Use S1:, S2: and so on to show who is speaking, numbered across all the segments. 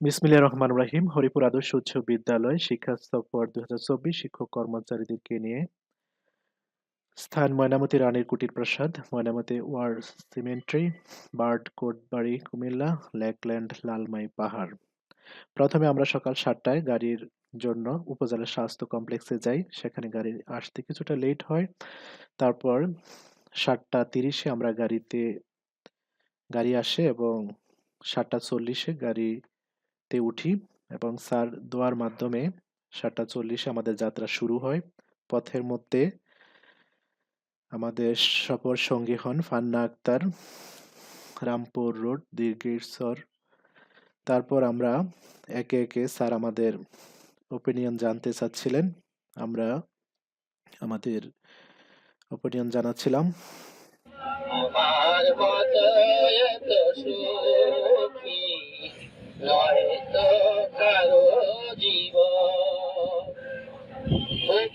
S1: বিসমিল্লাহির রহমান রহিম। হরিপুর আদর্শ উচ্চ বিদ্যালয় শিক্ষা সফর দু হাজার চব্বিশ শিক্ষক কর্মচারীদেরকে নিয়ে স্থান ময়নামতি রানীর কুটির প্রাসাদ, Mainamati war cemetery, BARD Kotbari, Comilla Lakeland Lalmai পাহাড়। প্রথমে আমরা সকাল সাতটায় গাড়ির জন্য উপজেলা স্বাস্থ্য কমপ্লেক্সে যাই। সেখানে গাড়ি আসতে কিছুটা লেট হয়। তারপর সাতটা তিরিশে আমরা গাড়িতে, গাড়ি আসে এবং সাতটা চল্লিশে গাড়িতে উঠি এবং স্যার দোয়ার মাধ্যমে সাতটা চল্লিশে আমাদের যাত্রা শুরু হয়। পথের মধ্যে আমাদের সফর সঙ্গী হন ফান্না আক্তার, রামপুর রোড, দীর্ঘেশ্বর। তারপর আমরা একে একে স্যার আমাদের ওপিনিয়ন জানতে চাচ্ছিলেন। আমরা আমাদের ওপিনিয়ন জানাচ্ছিলাম।
S2: আমার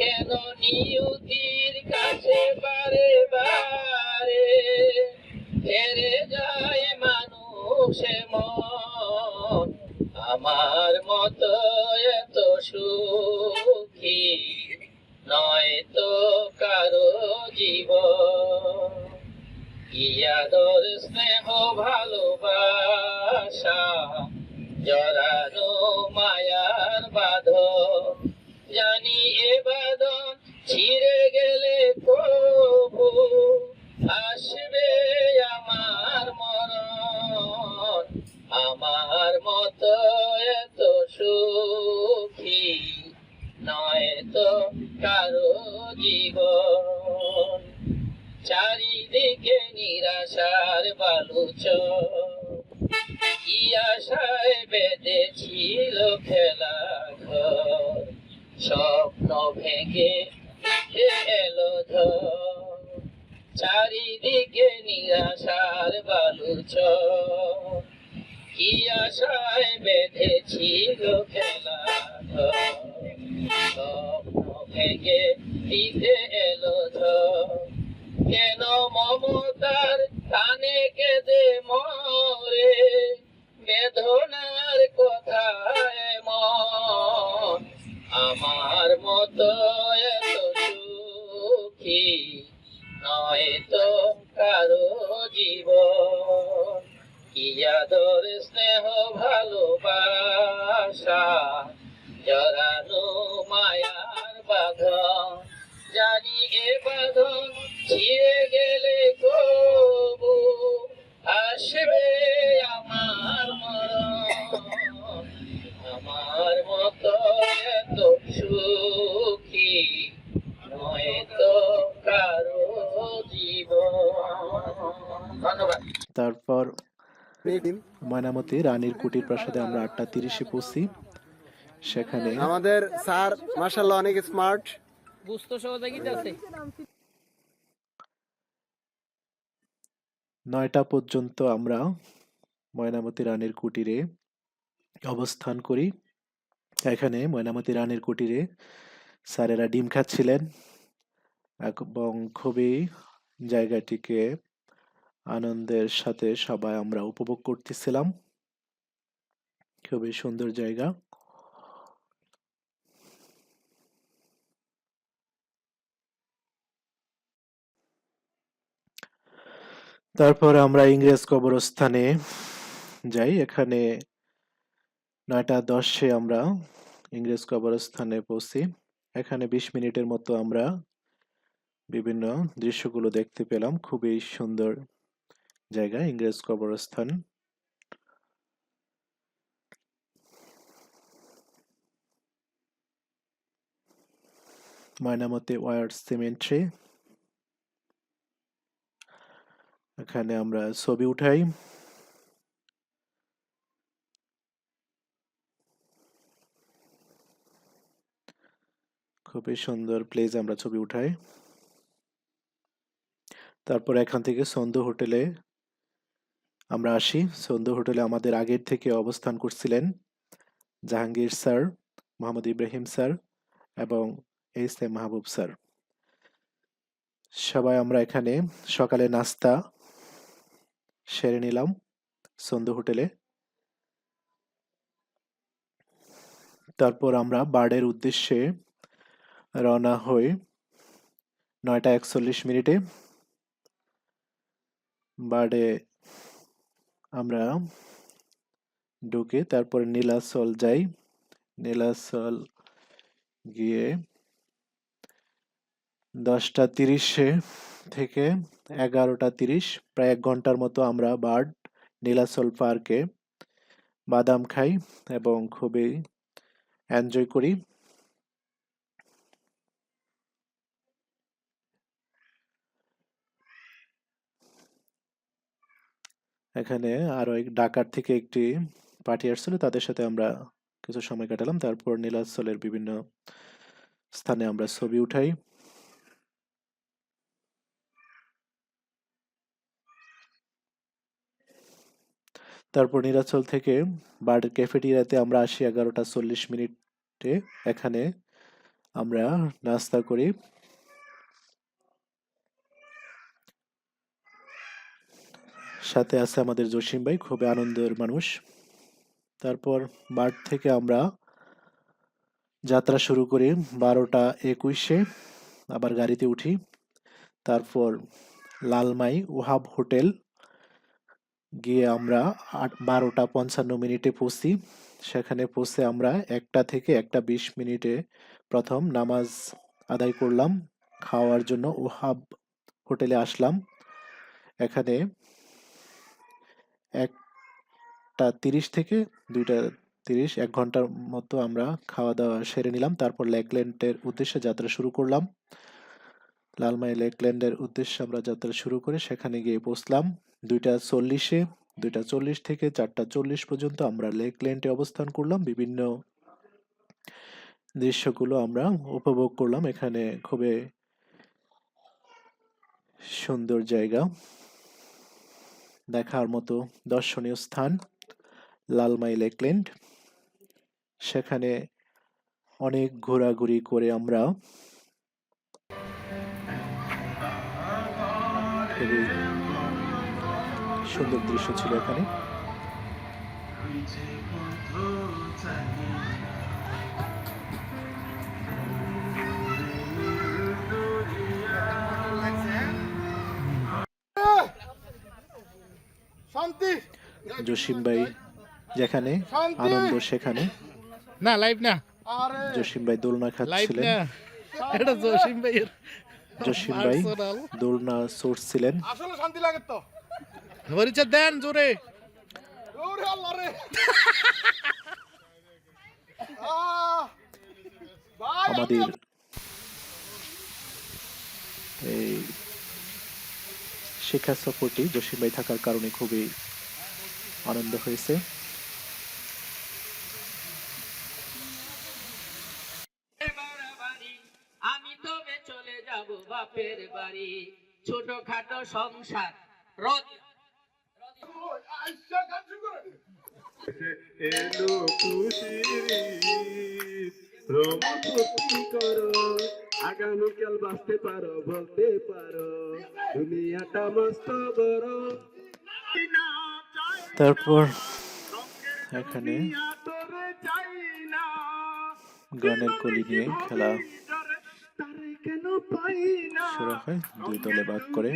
S2: কেন নিয়তির কাছে বারে বারে? হেরে যায় মানুষ মন। আমার মতো এত সুখী নয় তো কারও জীবন। কি আদর স্নেহ ভালোবাসা, জড়ানো মায়ার বাঁধন। জানি এ বাদন ছিঁড়ে গেলে প্রভু আসবে আমার মরণ আমার মতো এত সুখী। আমার
S1: ময়নামতি রানীর কুটির প্রাসাদে আমরা আটটা তিরিশে পৌঁছি। সেখানে
S3: আমাদের স্যার মার্শাল্লাহ অনেক স্মার্ট।
S2: বুঝতে সহযোগিতা আছে?
S1: নয়টা পর্যন্ত আমরা ময়নামতি রানীর কুটিরে অবস্থান করি। এখানে ময়নামতি রানীর কুটিরে স্যারেরা ডিম খাচ্ছিলেন এবং খুবই জায়গাটিকে আনন্দের সাথে সবাই আমরা উপভোগ করতেছিলাম। খুবই সুন্দর জায়গা। তারপর আমরা ইংরেজ কবরস্থানে যাই। এখানে নয়টা দশে আমরা ইংরেজ কবরস্থানে পৌঁছি। এখানে বিশ মিনিটের মতো আমরা বিভিন্ন দৃশ্যগুলো দেখতে পেলাম। খুবই সুন্দর জায়গা ইংরেজ কবরস্থান। Mainamati war cemetery. এখানে আমরা ছবি উঠাই। খুবই সুন্দর প্লেস আমরা ছবি উঠাই। তারপর এখান থেকে সন্ধ্যা হোটেলে আমরা আসি। সন্ধ্যা হোটেলে আমাদের আগের থেকে অবস্থান করছিলেন জাহাঙ্গীর স্যার, মোহাম্মদ ইব্রাহিম স্যার এবং এইচ এম মাহবুব স্যার। সবাই আমরা এখানে সকালে নাস্তা সেরে নিলাম সন্ধ্যা হোটেলে। তারপর আমরা বার্ডের উদ্দেশ্যে রওনা হই নয়টা একচল্লিশ মিনিটে। বার্ডে আমরা ঢুকে তারপরে নীলাচল যাই। নীলাচল গিয়ে দশটা তিরিশে থেকে এগারোটা তিরিশ, প্রায় এক ঘণ্টার মতো আমরা বার্ড নীলাচল পার্কে বাদাম খাই এবং খুবই এনজয় করি। এখানে আরও এক ঢাকার থেকে একটি পার্টি আসছিল, তাদের সাথে আমরা কিছু সময় কাটালাম। তারপর নীলাচলের বিভিন্ন স্থানে আমরা ছবি উঠাই। তারপর নীলাচল থেকে বার্ডের ক্যাফেটেরিয়াতে আমরা আসি এগারোটা চল্লিশ মিনিটে। এখানে আমরা নাস্তা করি। সাথে আছে আমাদের জসিম ভাই, খুবই আনন্দের মানুষ। তারপর বার্ড থেকে আমরা যাত্রা শুরু করি বারোটা একুশে, আবার গাড়িতে উঠি। তারপর লালমাই ওহাব হোটেল, গিয়ে আমরা আট, বারোটা পঞ্চান্ন মিনিটে পৌঁছি। সেখানে পৌঁছে আমরা একটা থেকে একটা বিশ মিনিটে প্রথম নামাজ আদায় করলাম, খাওয়ার জন্য ওহাব হোটেলে আসলাম। এখানে একটা তিরিশ থেকে দুইটা তিরিশ, এক ঘণ্টার মতো আমরা খাওয়া দাওয়া সেরে নিলাম। তারপর লেকল্যান্ডের উদ্দেশ্যে যাত্রা শুরু করলাম। লালমাই লেকল্যান্ডের উদ্দেশ্যে আমরা যাত্রা শুরু করে সেখানে গিয়ে পৌঁছলাম দুইটা চল্লিশে, দুইটা চল্লিশ থেকে চারটা চল্লিশ পর্যন্ত আমরা লেকল্যান্ডে অবস্থান করলাম। বিভিন্ন দৃশ্যগুলো আমরা উপভোগ করলাম। এখানে খুবই সুন্দর জায়গা। দেখার মতো দর্শনীয় স্থান লালমাই লেকল্যান্ড। সেখানে অনেক ঘোরাঘুরি করে আমরা খুবই সুন্দর দৃশ্য ছিল এখানে। জসিম ভাই যেখানে আনন্দ সেখানে।
S4: না লাইভ না।
S1: জসিম ভাই দোলনা খাচ্ছিলেন।
S4: এটা জসিম ভাইয়ের
S1: জসিম ভাই দোলনা চড়ছিলেন
S5: আসলে শান্তি লাগে তো।
S4: পরিচয় দেন জোরে।
S5: ওরে আল্লাহ রে।
S1: আমাদের এই শিক্ষা সফরটি জসিম ভাই থাকার কারণে খুবই আনন্দ হয়েছে
S6: বাড়ি আমি তবে চলে যাব বাপের বাড়ি ছোটখাটো সংসার রোজ।
S7: এলো খুশির আগামীকাল বাঁচতে পারো বলতে পারো দুনিয়াটা মস্ত বড়
S1: তারপর এখানে গানের কলি নিয়ে খেলা শুরু হয়। দুই দলে ভাগ করে।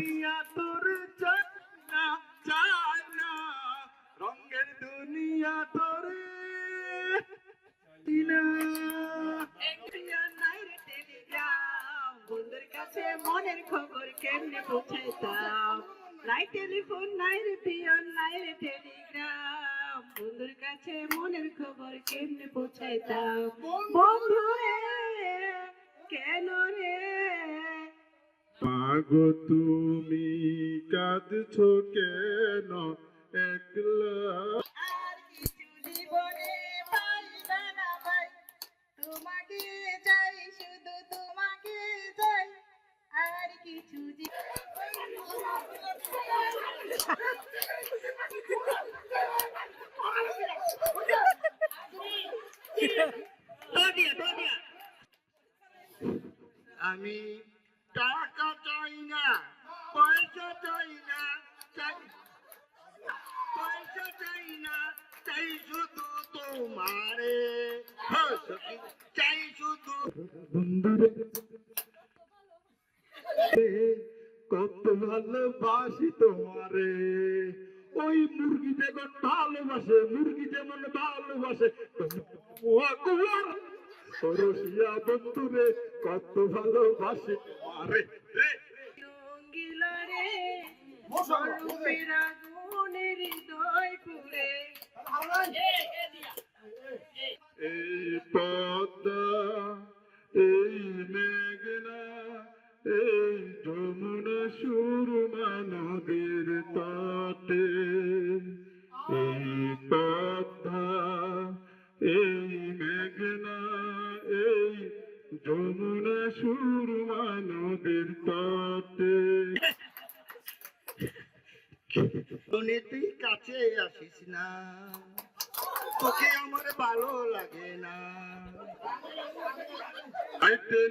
S7: রঙের দুনিয়া তোরে চাই না
S8: বন্ধুর কাছে মনের খবর কেমনে পৌঁছাইতাম? নাই টেলিফোন নাই রে পিয়ন নাই রে টেলিগ্রাম। বন্ধুর কাছে মনের খবর কেমনে পৌঁছাইতাম? বন্ধু রে কেন রে?
S7: পাগো তুমি কাঁদছো কেন? একলা।
S8: আর কিছু জীবনে তোমাকে চাই শুধু তোমাকে চাই আর কিছু
S6: আমি টাকা চাই না পয়সা চাই না চাই পয়সা চাই না চাই শুধু তোমারে। হ্যাঁ,
S7: বন্ধুরে কত ভালোবাসি তোমারে। ওই মুরগি যেমন ভালোবাসে মুরগি যেমন ভালোবাসে সরসিয়া বন্ধুরে কত ভালোবাসি তোমারে। রে এই পদ্মা এই মেঘনা এই যমুনা সুরমা নদীর তটে এই পদ্মা এই মেঘনা এই যমুনা সুরমা নদীর তটে
S6: তুই কাছে আসিস না, তোকে আমার ভালো লাগে না।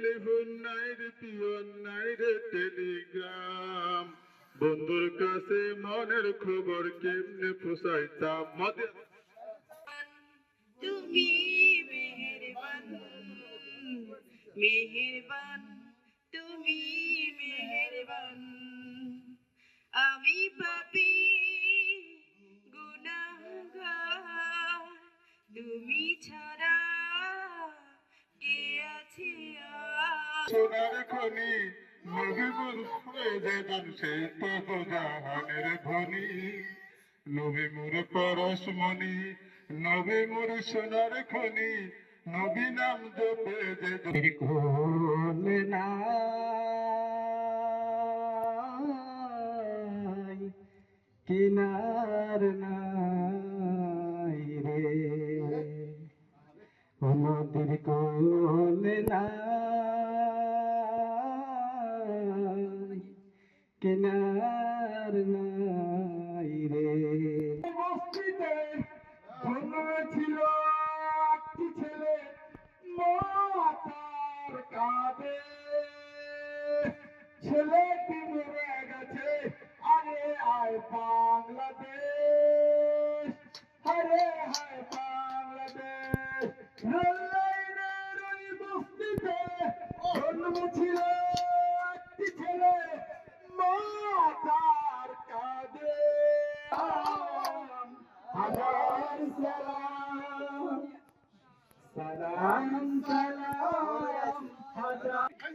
S7: টেলিফোন নাই রে পিয়ন নাই রে টেলিগ্রাম। বন্ধুর কাছে মনের খবর কেমনে ফুসাইতাম মদের
S8: তুমি মেহেরবান মেহেরবান, তুমি মেহেরবান। আমি পাপি
S7: সোনার খনি নবীবুল হয়ে যাবেন সেই তো জাহানের ধনী নবী মোর পরশমণি নবী মোর সোনার খনি, নবী নাম জপে যে কোলে নাই, কিনার নাই রে। আমাদের কোলে নাই। কিনার নাই রে। বস্তিতে ছিল একটি ছেলে মাতার কাঁদে ছেলেটি মরে গেছে, আরে আয় বাংলাদেশ, আরে হায় বাংলাদেশ। রেললাইনের ওই বস্তিতে একটি ছেলে মাতার কাঁদে হাজার সালাম সালাম সালাম হাজার। কেন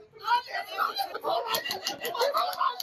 S5: 你
S6: 别跑了你别跑了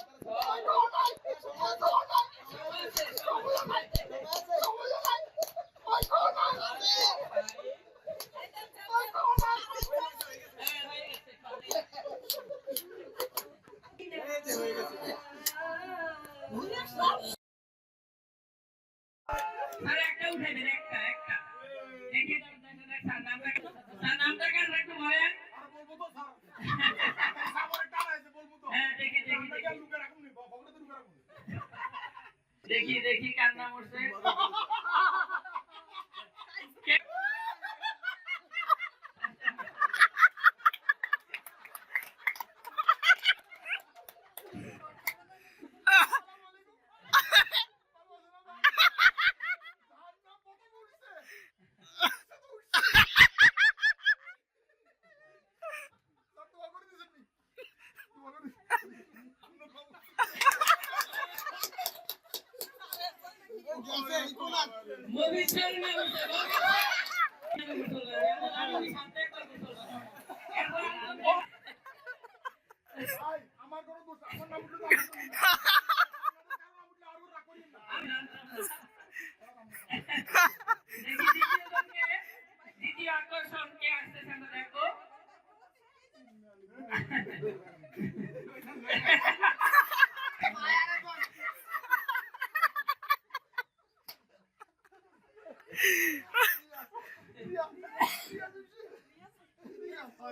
S6: আকর্ষণ কে আসতেছে আমরা দেখো।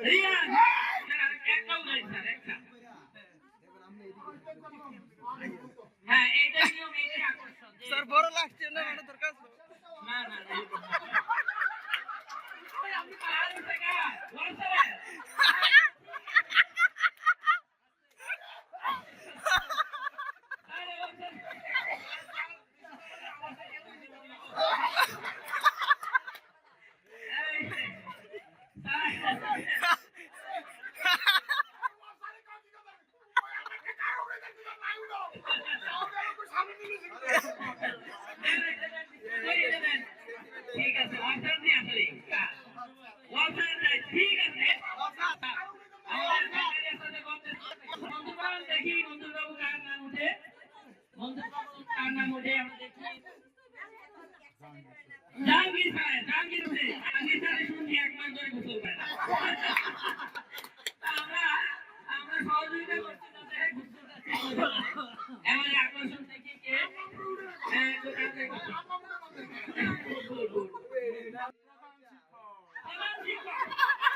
S5: রিয়াজ। 대만 지퍼. 대만 지퍼.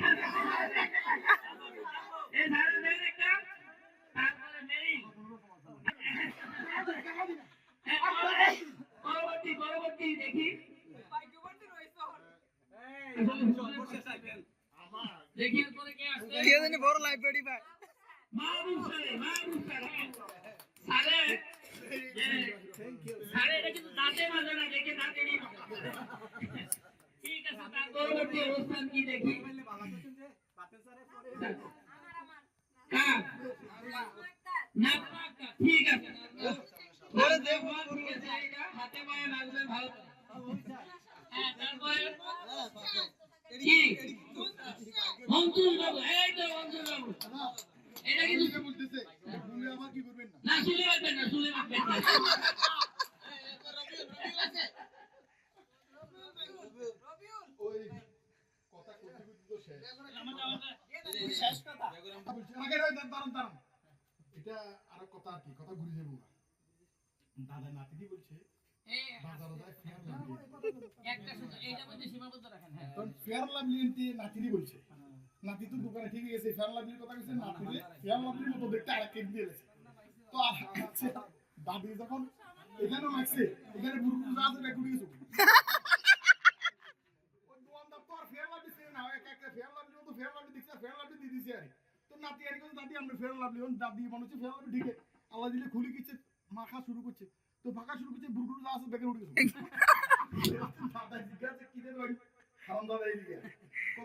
S5: Thank you. Yeah. আল্লাহ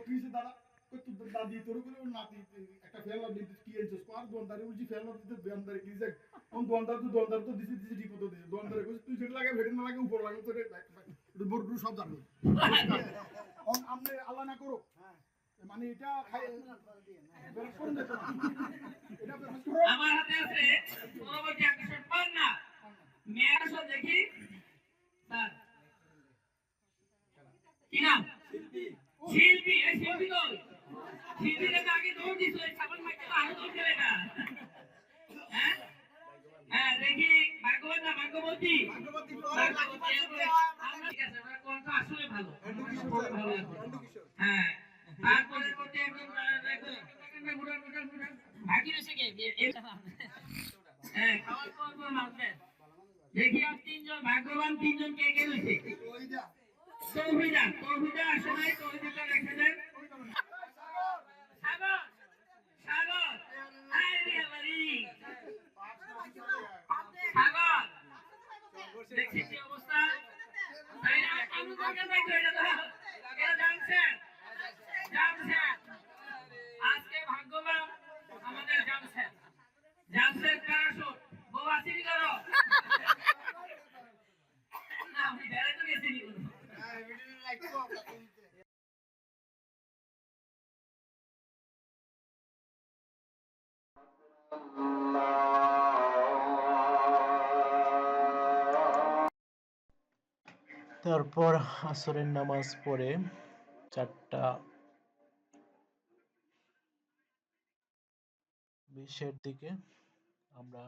S5: দিলে দাদা করে নাতি একটা ফেয়ার লাভলি কি এনছিস আর দোকানদারে বলছি ফেয়ার লাভলি তো দোকানদারে কি দেখ কোন তো দোকানদার তো দিছি দিছি ঠিক মতো দিছি দোকানদারে কইছে তুই যেটা লাগে ভেটে না লাগে উপর লাগে তোর বড় বড় সব জানব আপনি আল্লাহ না করো মানে এটা খাই বের করুন না তো। এটা বের করো
S6: আমার হাতে আছে পরবর্তী আকর্ষণ পান না মেয়ের আসল দেখি। স্যার। কি নাম? শিল্পী। এই শিল্পী তো। শিল্পী দেখে আগে দৌড় দিস ওই ছাগল মাইকে তো আরও দৌড় দেবে না। হ্যাঁ? হ্যাঁ দেখি। আসলে। হ্যাঁ তারপরে কে? হ্যাঁ দেখি আর তিনজন ভাগ্যবান তিনজন কে কে রয়েছে? তৌহিদা তৌহিদা আসে নাই তৌহিদা রেখে দেন সাগর সাগর। সাগর দেখছি কি অবস্থা আমি দরকার নাই তো
S1: তারপর আসরের নামাজ পড়ে চারটা বিশের দিকে আমরা